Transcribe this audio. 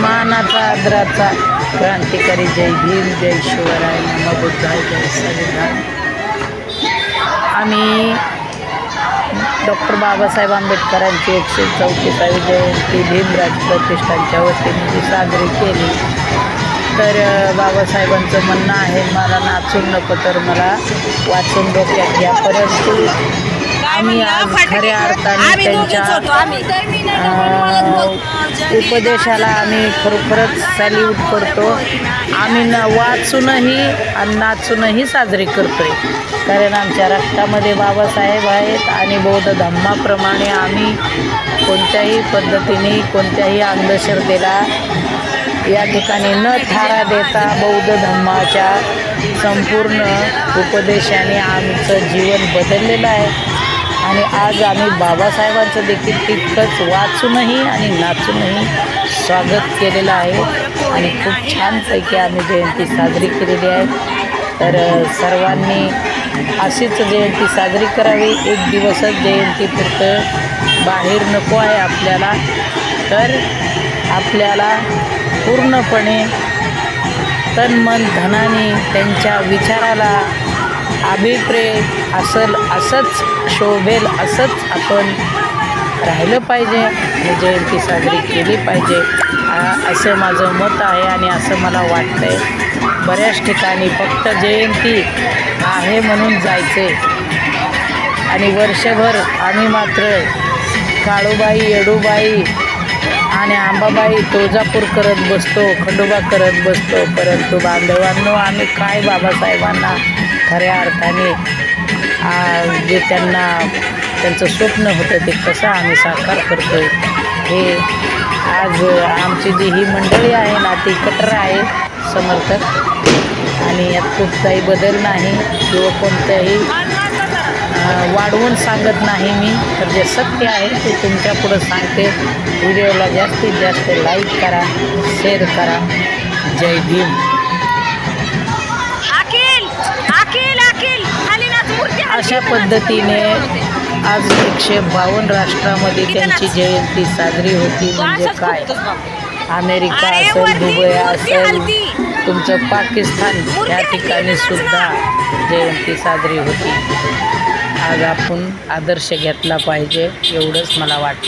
मानाचा आदराचा क्रांतिकारी जय भीम जय शिवराय नम बुद्धाय जय संविधान आम्ही डॉक्टर बाबासाहेब आंबेडकरांची एकशे चौतीसावी जयंती भीमराज प्रतिष्ठानच्या वतीने जी साजरी केली. तर बाबासाहेबांचं म्हणणं आहे मला नाचून नको तर मला वाचून डोक्यात घ्या. परंतु आम्ही आज खऱ्या अर्थाने त्यांच्या उपदेशाला आम्ही खरोखरच सॅल्यूट करतो. आम्ही न वाचूनही आणि नाचूनही साजरी करतोय. कारण आमच्या रक्तामध्ये बाबासाहेब आहेत आणि बौद्ध धम्माप्रमाणे आम्ही कोणत्याही पद्धतीने कोणत्याही अंधश्रद्धेला या ठिकाणी न थारा देता बौद्ध धम्माच्या संपूर्ण उपदेशाने आमचं जीवन बदललेलं आहे. आणि आज आम्ही बाबासाहेबांचं देखील तितकंच वाचूनही आणि नाचूनही स्वागत केलेलं आहे. आणि खूप छानपैकी आम्ही जयंती साजरी केलेली आहे. तर सर्वांनी अशीच जयंती साजरी करावी. एक दिवसच जयंती पुरतं बाहेर नको आहे आपल्याला. तर आपल्याला पूर्णपणे तन मन धनाने त्यांच्या विचाराला अभिप्रेत असल असंच शोभेल असंच आपण राहिलं पाहिजे. आणि जयंती साजरी केली पाहिजे. असं माझं मत आहे आणि असं मला वाटतं आहे बऱ्याच ठिकाणी फक्त जयंती आहे म्हणून जायचे. आणि वर्षभर आम्ही मात्र काळूबाई येडूबाई आणि आंबाबाई तुळजापूर करत बसतो खंडोबा करत बसतो. परंतु बांधवांनो आम्ही काय बाबासाहेबांना खऱ्या अर्थाने जे त्यांना त्यांचं स्वप्न होतं ते कसं आम्ही साकार करतो हे आज आमची जी ही मंडळी आहे ना ती कटर आहे समर्थक. आणि यात खूप काही बदल नाही किंवा कोणत्याही वाढवून सांगत नाही मी. तर जे सत्य आहे ते तुमच्या पुढं सांगते. व्हिडिओला जास्तीत जास्त लाईक करा शेअर करा. जय भीम. अशा. पद्धतीने आज एकशे बावन्न राष्ट्रामध्ये त्यांची जयंती साजरी होती म्हणजे काय. अमेरिका असेल दुबई असेल. तुमचं पाकिस्तान या ठिकाणी सुद्धा. जयंती साजरी होती आज आपण आदर्श घेतला पाहिजे एवढंच मला वाटतं